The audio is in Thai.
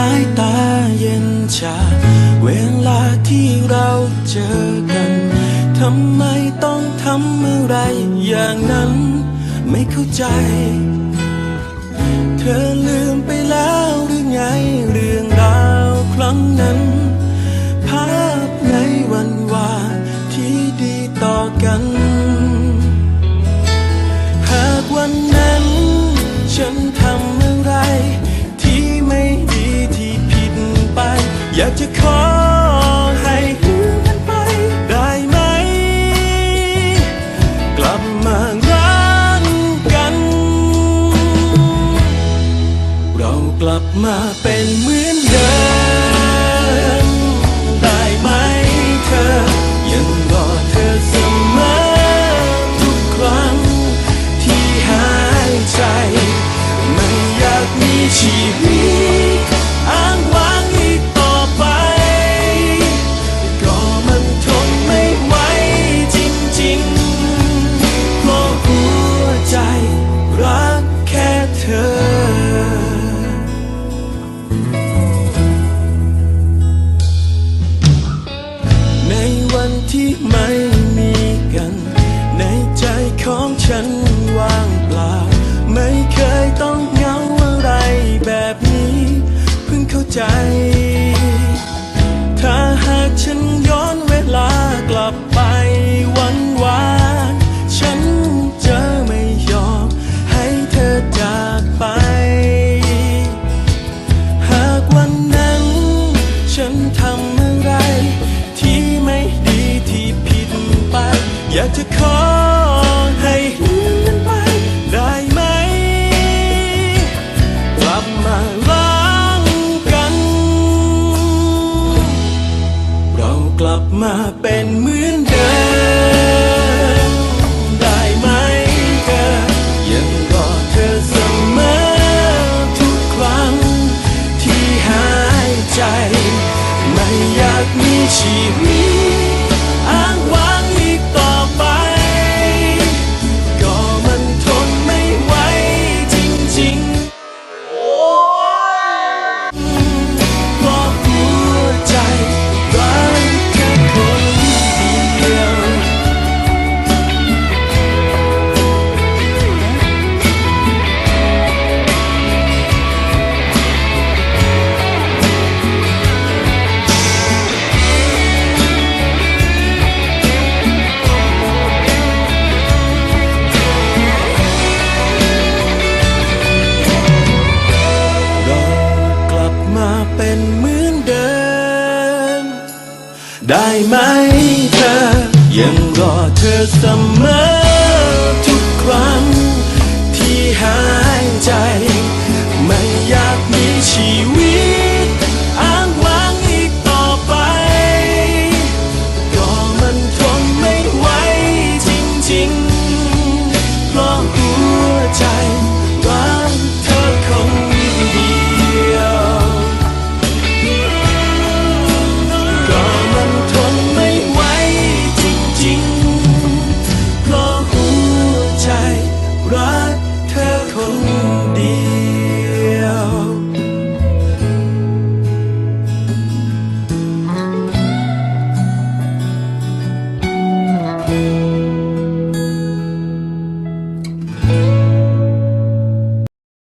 สายตาเย็นชา เวลาที่เราเจอกัน ทำไมต้องทำอะไรอย่างนั้น ไม่เข้าใจ เธอลืมไปแล้วหรือไงเรื่องากจะขอให้ลืมมันไปได้ไหม กลับมารักกัน เรากลับมาเป็นเหมือน วันที่ไม่มีกัน ในใจของฉันว่างเปล่า ไม่เคยต้องเหงาอะไรแบบนี้ เพิ่งเข้าใจ ถ้าหากฉันย้อนเวลากลับไป อยากจะขอให้ลืมมันไปได้ไหม กลับมาล้างกัน เรากลับมาเป็นเหมือนเดิม ได้ไหมเธอยังรอเธอเสมอ